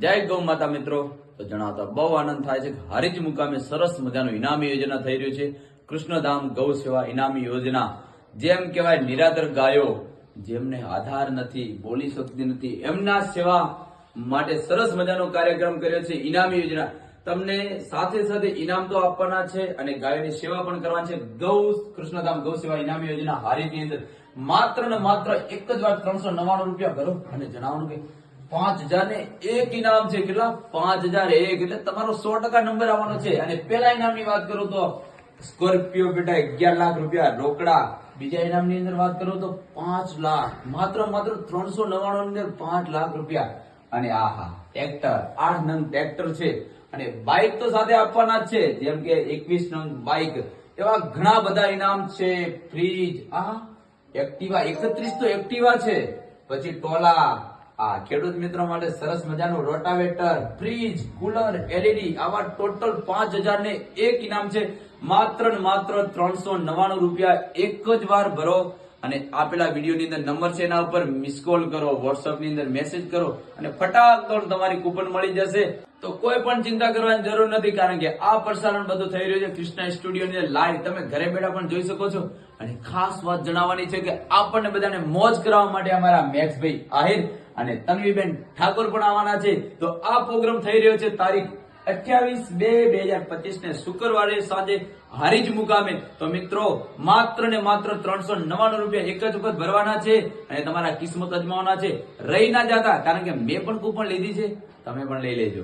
જય ગૌ માતા મિત્રો. તો જણાવતા બહુ આનંદ થાય છે કે હારીજ મુકામે સરસ મજાનું ઇનામી યોજના થઈ રહ્યું છે. કૃષ્ણધામ ગૌ સેવા ઇનામી યોજના. જેમ કહેવાય નિરાધર ગાયો, જેમને આધાર નથી, બોલી શકતી નથી, એમના સેવા માટે સરસ મજાનો કાર્યક્રમ કર્યો છે, ઇનામી યોજના. તમને સાથે સાથે ઇનામ તો આપવાના છે અને ગાયોની સેવા પણ કરવાની છે. ગૌ, કૃષ્ણધામ ગૌ સેવા ઇનામી યોજના હારીની અંદર માત્ર ને માત્ર એક જ વાર ત્રણસો નવ્વાણું રૂપિયા ભરો અને જણાવવાનું કે પાંચ હજાર ને એક ઇનામ છે. કેટલા? પાંચ હજાર એક. એટલે તમારો સો ટકા નંબર આવવાનો છે. અને પેલા ઇનામની વાત કરું તો સ્કોર્પિયો બેટા અગિયાર લાખ રૂપિયા, રોકડા. બીજા ઇનામની અંદર વાત કરું તો પાંચ લાખ. માત્ર માત્ર ત્રણસો નવ્વાણું અંદર પાંચ લાખ રૂપિયા. અને આહા ટ્રેક્ટર આઠ નંગ ટ્રેક્ટર છે. અને બાઇક તો સાથે આપવાના જ છે. જેમ કે એકવીસ નંગ બાઇક એવા ઘણા બધા ઇનામ છે. ફ્રીજ આહા એક્ટિવા એકત્રીસ તો એક્ટિવા છે. પછી ટોલા. આ ખેડૂત મિત્રો માટે સરસ મજાનું રોટાવેટર, ફ્રીજ, કુલર એલઈડી આવા ટોટલ પાંચ હજાર ને એક ઇનામ છે. માત્ર ને માત્ર ત્રણસો નવ્વાણું રૂપિયા એક જ વાર ભરો. અને આપેલા વિડીયોની અંદર નંબર છે એના ઉપર મિસ કોલ કરો વોટ્સઅપની અંદર મેસેજ કરો અને ફટાક તમારી કૂપન મળી જશે. તો કોઈ પણ ચિંતા કરવાની જરૂર નથી, કારણ કે આ પ્રસારણ બધું થઈ રહ્યું છે કૃષ્ણા સ્ટુડિયો ની લાઈવ તમે ઘરે બેઠા પણ જોઈ શકો છો. અને ખાસ વાત જણાવવાની છે કે આપણને બધાને મોજ કરાવવા માટે અમારા મેક્સભાઈ આહિર અને તન્વીબેન ઠાકોર પણ આવવાના છે. તો આ પ્રોગ્રામ થઈ રહ્યો છે તારીખ અઠ્યાવીસ બે બે હજાર પચીસ ને શુક્રવારે સાંજે હારીજ મુકામે. તો મિત્રો, માત્ર ને માત્ર ત્રણસો નવ્વાણું રૂપિયા એક જ વખત ભરવાના છે અને તમારા કિસ્મત અજમાવાના છે. રહી ના જતા, કારણ કે મેં પણ કૂપન લીધી છે. તમે પણ લઈ લેજો.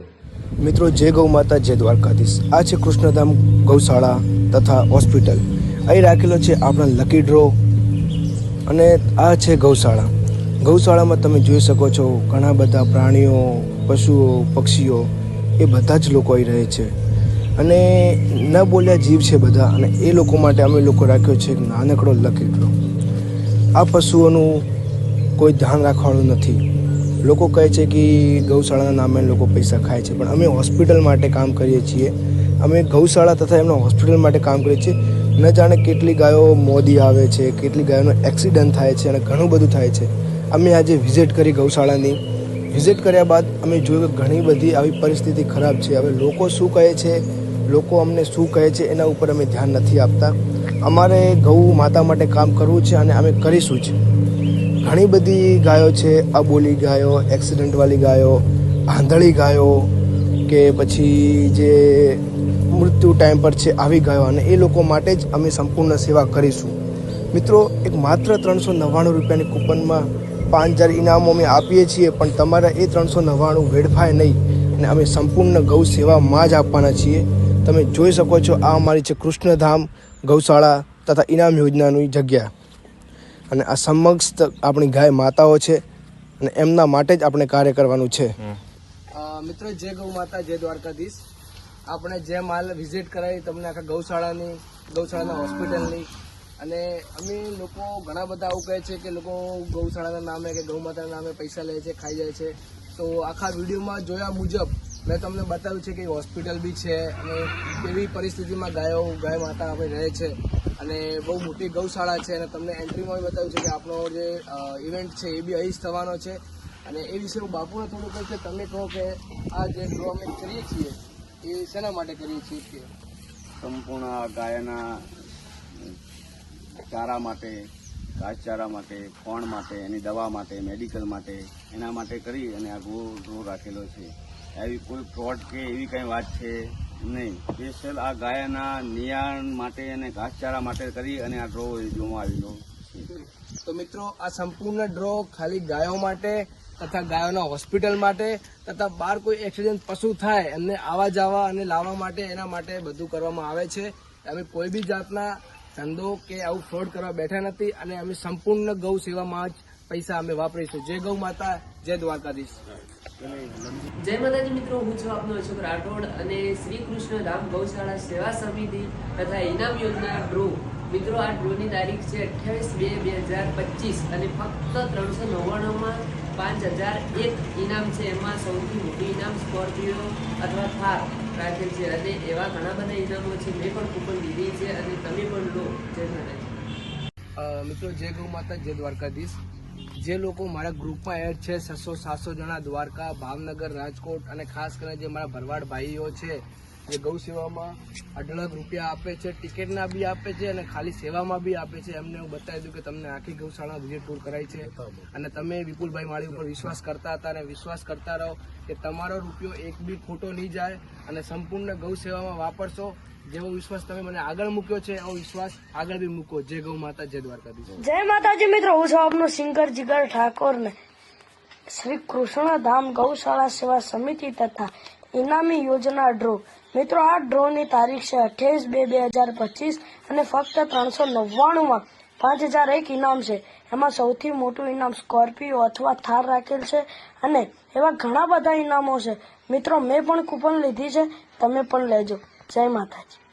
મિત્રો, જય ગૌ માતા, જય દ્વારકાધીશ. આ છે કૃષ્ણધામ ગૌશાળા તથા હોસ્પિટલ. અહીં રાખેલો છે આપણા લકી ડ્રો અને આ છે ગૌશાળા. ગૌશાળામાં તમે જોઈ શકો છો ઘણા બધા પ્રાણીઓ, પશુઓ, પક્ષીઓ એ બધા જ લોકો અહીં રહે છે. અને ન બોલ્યા જીવ છે બધા, અને એ લોકો માટે અમે લોકો રાખ્યો છે એક નાનકડો લકીટલો આ પશુઓનું કોઈ ધ્યાન રાખવાનું નથી. લોકો કહે છે કે ગૌશાળાના નામે લોકો પૈસા ખાય છે, પણ અમે હોસ્પિટલ માટે કામ કરીએ છીએ. અમે ગૌશાળા તથા એમના હોસ્પિટલ માટે કામ કરીએ છીએ. ન જાણે કેટલી ગાયો મોદી આવે છે, કેટલી ગાયોનો એક્સિડન્ટ થાય છે અને ઘણું બધું થાય છે. અમે આજે વિઝિટ કરી ગૌશાળાની. વિઝિટ કર્યા બાદ અમે જોયું કે ઘણી બધી આવી પરિસ્થિતિ ખરાબ છે. હવે લોકો શું કહે છે? લોકો અમને શું કહે છે? એના ઉપર અમે ધ્યાન નથી આપતા. અમારે ગૌ માતા માટે કામ કરવું છે અને અમે કરીશું જ. ઘણી બધી ગાયો છે. અબોલી ગાયો એક્સિડન્ટવાળી ગાયો, આંધળી ગાયો કે પછી જે મૃત્યુ ટાઈમ પર છે આવી ગાયો અને એ લોકો માટે જ અમે સંપૂર્ણ સેવા કરીશું. મિત્રો, એક માત્ર ત્રણસો નવ્વાણું રૂપિયાની કૂપનમાં પાંચ હજાર ઇનામો અમે આપીએ છીએ પણ તમારા એ ત્રણસો નવ્વાણું વેડફાય નહીં. અને અમે સંપૂર્ણ ગૌ સેવામાં જ આપવાના છીએ. તમે જોઈ શકો છો આ અમારી છે કૃષ્ણધામ ગૌશાળા તથા ઇનામ યોજનાની જગ્યા. અને આ સમક્ષ આપણી ગાય માતાઓ છે અને એમના માટે જ આપણે કાર્ય કરવાનું છે. મિત્રો જય ગૌ માતા જય દ્વારકાધીશ. આપણે જે માલ વિઝિટ કરાવી તમને આખા ગૌશાળાની ગૌશાળાના હોસ્પિટલની અને અમે લોકો ઘણા બધા આવું કહે છે કે લોકો ગૌશાળાના નામે કે ગૌ માતાના નામે પૈસા લે છે, ખાઈ જાય છે. તો આખા વિડીયોમાં જોયા મુજબ મેં તમને બતાવ્યું છે કે હોસ્પિટલ બી છે અને કેવી પરિસ્થિતિમાં ગાયો, ગાય માતા આપણે રહે છે. અને બહુ મોટી ગૌશાળા છે અને તમને એન્ટ્રીમાં બતાવ્યું છે કે આપણો જે ઇવેન્ટ છે એ બી અહીં જ થવાનો છે. અને એ વિશે હું બાપુને થોડું કહું કે તમે કહો કે આ જે ડ્રો અમે કરીએ છીએ, એ શેના માટે કરીએ છીએ કે? સંપૂર્ણ ગાયના ચારા માટે ઘાસચારા માટે ફોણ માટે, એની દવા માટે, મેડિકલ માટે, એના માટે કરી અને આ ગો ડ્રો રાખેલો છે. એવી કોઈ ફ્રોડ કે એવી કંઈ વાત છે નહીં. સ્પેશિયલ આ ગાયના નિયાણ માટે અને ઘાસચારા માટે કરી અને આ ડ્રો જોવામાં આવેલો છે. તો મિત્રો, આ સંપૂર્ણ ડ્રો ખાલી ગાયો માટે તથા ગાયોના હોસ્પિટલ માટે તથા બહાર કોઈ એક્સિડન્ટ પશુ થાય એમને આવવા જવા અને લાવવા માટે એના માટે બધું કરવામાં આવે છે. અમે કોઈ બી જાતના ધંધો કે આવું ફ્રોડ કરવા બેઠા નથી અને અમે સંપૂર્ણ ગૌ સેવામાં જ પૈસા અમે વાપરીશું. જય ગૌ માતા, જય દ્વારકાધીશ. જય માતાજી મિત્રો, હું છું આપનો અશોક રાઠોડ અને શ્રી કૃષ્ણ ધામ ગૌશાળા સેવા સમિતિ તથા ઇનામ યોજના ડ્રો. મિત્રો, આ ડ્રોની તારીખ છે અઠ્યાવીસ બે બે હજાર પચીસ અને ફક્ત ત્રણસો નવ્વાણુંમાં પાંચ હજાર એક ઇનામ છે. એમાં સૌથી મોટું ઇનામ સ્કોર્પિયો અથવા થાર રાખેલ છે. અને એવા ઘણા બધા ઇનામો છે. મેં પણ કૂપન લીધી છે અને તમે પણ લો. જે માતાજી. મિત્રો, જય ગૌ માતા, જય દ્વારકાધીશ. જે લોકો મારા ગ્રુપમાં એડ છે, છસો સાતસો જણા દ્વારકા, ભાવનગર, રાજકોટ અને ખાસ કરીને જે મારા ભરવાડ ભાઈઓ છે જે ગૌ સેવામાં અઢળક રૂપિયા આપે છે ટિકિટના બી આપે છે અને ખાલી સેવામાં બી આપે છે. એમને હું બતાવી દઉં કે તમને આખી ગૌશાળા વિઝિટ ટૂર કરાઈ છે. અને તમે વિપુલભાઈ માળી ઉપર વિશ્વાસ કરતા હતા અને વિશ્વાસ કરતા રહો કે તમારો રૂપિયો એક બી ખોટો નહીં જાય અને સંપૂર્ણ ગૌ સેવામાં વાપરશો. જેવો વિશ્વાસ તમે મને આગળ મૂક્યો છે એવો વિશ્વાસ આગળ બી મૂકો. જય ગૌ માતા જય દ્વારકાધીશ. જય માતાજી મિત્રો હું છું આપનો સિંગર જીગર ઠાકોર ને શ્રી કૃષ્ણધામ ગૌશાળા સેવા સમિતિ તથા ઇનામી યોજના ડ્રો. મિત્રો, આ ડ્રોની તારીખ છે અઠ્યાવીસ બે બે હજાર પચીસ અને ફક્ત ત્રણસો નવ્વાણુંમાં પાંચ હજાર એક ઇનામ છે. એમાં સૌથી મોટું ઇનામ સ્કોર્પિયો અથવા થાર રાખેલ છે અને એવા ઘણા બધા ઇનામો છે. મિત્રો, મેં પણ કૂપન લીધી છે. તમે પણ લેજો. જય માતાજી.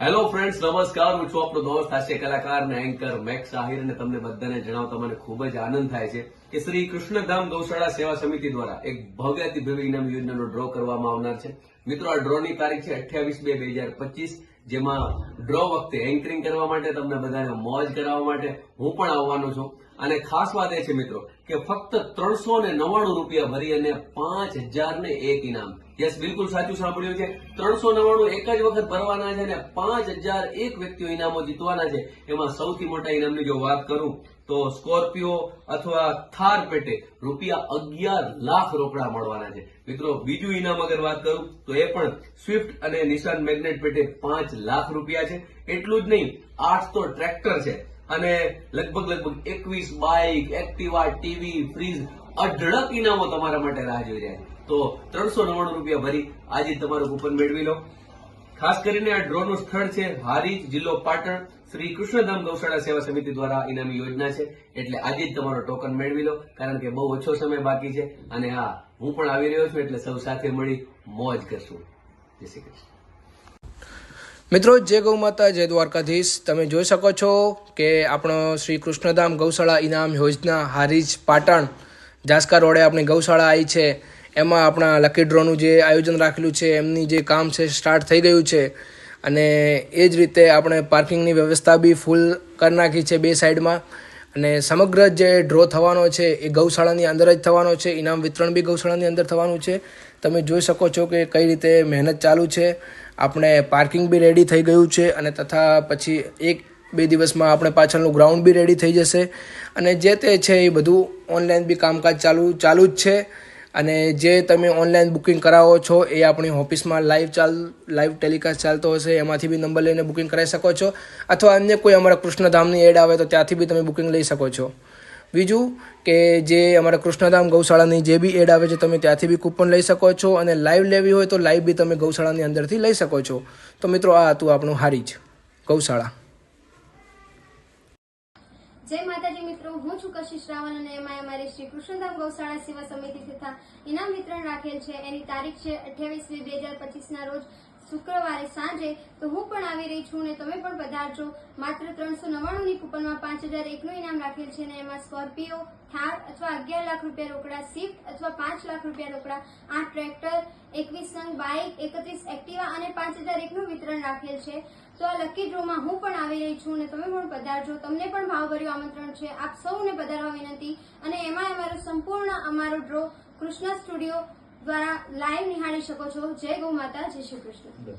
હેલો ફ્રેન્ડ્સ નમસ્કાર. હું છું આપણો દોસ્ત હાસ્ય કલાકાર અને એન્કર મેક્સ આહિર અને તમને બધાને જણાવતા મને ખૂબ જ આનંદ થાય છે કે શ્રી કૃષ્ણધામ ગૌશાળા સેવા સમિતિ દ્વારા એક ભવ્યાતિ ભવ્ય ઇનામ યોજનાનો ડ્રો કરવામાં આવનાર છે. મિત્રો, આ ડ્રોની તારીખ છે અઠ્યાવીસ બે બે હજાર પચીસ, જેમાં ડ્રો વખતે એન્કરિંગ કરવા માટે તમને બધાને મોજ કરાવવા માટે હું પણ આવવાનો છું. અને ખાસ વાત એ છે મિત્રો કે ફક્ત ત્રણસો ને નવ્વાણું રૂપિયા ભરી અને પાંચ હજાર ને એક ઇનામ. યસ, બિલકુલ સાચું સાંભળ્યું છે. ત્રણસો નવ્વાણું એક જ વખત ભરવાના છે અને પાંચ હજાર એક વ્યક્તિઓ ઇનામો જીતવાના છે. એમાં સૌથી મોટા ઇનામની જો વાત કરું તો સ્કોર્પિયો અથવા થાર પેટે રૂપિયા અગિયાર લાખ રોકડા મળવાના છે. મિત્રો, બીજું ઇનામ અગર વાત કરું તો એ પણ સ્વિફ્ટ અને નિશાન મેગ્નેટ પેટે પાંચ લાખ રૂપિયા છે. એટલું જ નહીં આઠ તો ટ્રેક્ટર છે. અને લગભગ લગભગ એકવીસ બાઇક, એક્ટિવા, ટીવી, ફ્રીજ અઢળક ઇનામો તમારા માટે રાહ જોઈ રહ્યા છે. તો ત્રણસો નવ્વાણું રૂપિયા ભરી આજે તમારું કૂપન મેળવી લો. ખાસ કરીને આ ડ્રોનું સ્થળ છે હારીજ જિલ્લો પાટણ. શ્રી કૃષ્ણધામ ગૌશાળા સેવા સમિતિ દ્વારા ઇનામી યોજના છે. એટલે આજે જ તમારો ટોકન મેળવી લો, કારણ કે બહુ ઓછો સમય બાકી છે. અને હા, હું પણ આવી રહ્યો છું, એટલે સૌ સાથે મળી મોજ કરશું. જય શ્રી કૃષ્ણ. મિત્રો, જય ગૌ માતા, જય દ્વારકાધીશ. તમે જોઈ શકો છો કે આપણો શ્રી કૃષ્ણધામ ગૌશાળા ઇનામ યોજના હારીજ પાટણ જાસકા રોડે આપણી ગૌશાળા આવી છે. એમાં આપણા લકી ડ્રોનું જે આયોજન રાખેલું છે, એમની જે કામ છે, સ્ટાર્ટ થઈ ગયું છે. અને એ જ રીતે આપણે પાર્કિંગની વ્યવસ્થા બી ફૂલ કરી નાખી છે બે સાઈડમાં. અને સમગ્ર જે ડ્રો થવાનો છે એ ગૌશાળાની અંદર જ થવાનો છે. ઇનામ વિતરણ બી ગૌશાળાની અંદર થવાનું છે. તમે જોઈ શકો છો કે કઈ રીતે મહેનત ચાલુ છે. આપણે પાર્કિંગ બી રેડી થઈ ગયું છે અને તથા પછી એક બે દિવસમાં આપણે પાછળનું ગ્રાઉન્ડ બી રેડી થઈ જશે. અને જે તે છે એ બધું ઓનલાઈન બી કામકાજ ચાલુ ચાલુ જ છે. અને જે તમે ઓનલાઈન બુકિંગ કરાવો છો, એ આપણી ઓફિસમાં લાઈવ ચાલ લાઈવ ટેલિકાસ્ટ ચાલતો હશે, એમાંથી બી નંબર લઈને બુકિંગ કરાવી શકો છો. અથવા અન્ય કોઈ અમારા કૃષ્ણધામની એડ આવે તો ત્યાંથી બી તમે બુકિંગ લઈ શકો છો. બીજું કે જે અમારા કૃષ્ણધામ ગૌશાળાની જે બી એડ આવે છે, તમે ત્યાંથી બી કૂપન લઈ શકો છો અને લાઈવ લેવી હોય તો લાઈવ બી તમે ગૌશાળાની અંદરથી લઈ શકો છો. તો મિત્રો, આ હતું આપણું હારીજ ગૌશાળા. જય માતાજી મિત્રો, હું છું કશિશ રાવલ અને એમાં અમારી શ્રી કૃષ્ણધામ ગૌશાળા સેવા સમિતિ તથા ઇનામ વિતરણ રાખેલ છે. એની તારીખ છે અઠ્યાવીસમી બે હજાર પચીસના રોજ શુક્રવારે સાંજે. તો હું પણ આવી રહી છું અને તમે પણ પધારજો માત્ર ત્રણસો નવ્વાણુંની કૂપનમાં પાંચ હજાર એકનું ઇનામ રાખેલ છે અને એમાં સ્કોર્પિયો, થાર અથવા અગિયાર લાખ રૂપિયા રોકડા, સ્વિફ્ટ અથવા પાંચ લાખ રૂપિયા રોકડા, આઠ ટ્રેક્ટર, એકવીસ નંગ બાઇક, એકત્રીસ એક્ટિવા અને પાંચ હજાર એકનું વિતરણ રાખેલ છે. તો આ લકી ડ્રોમાં હું પણ આવી રહી છું અને તમે પણ પધારજો. તમને પણ ભાવભર્યું આમંત્રણ છે. આપ સૌને પધારવા વિનંતી. અને એમાં અમારો સંપૂર્ણ અમારો ડ્રો કૃષ્ણ સ્ટુડિયો દ્વારા લાઈવ નિહાળી શકો છો. જય ગૌ માતા, જય શ્રી કૃષ્ણ.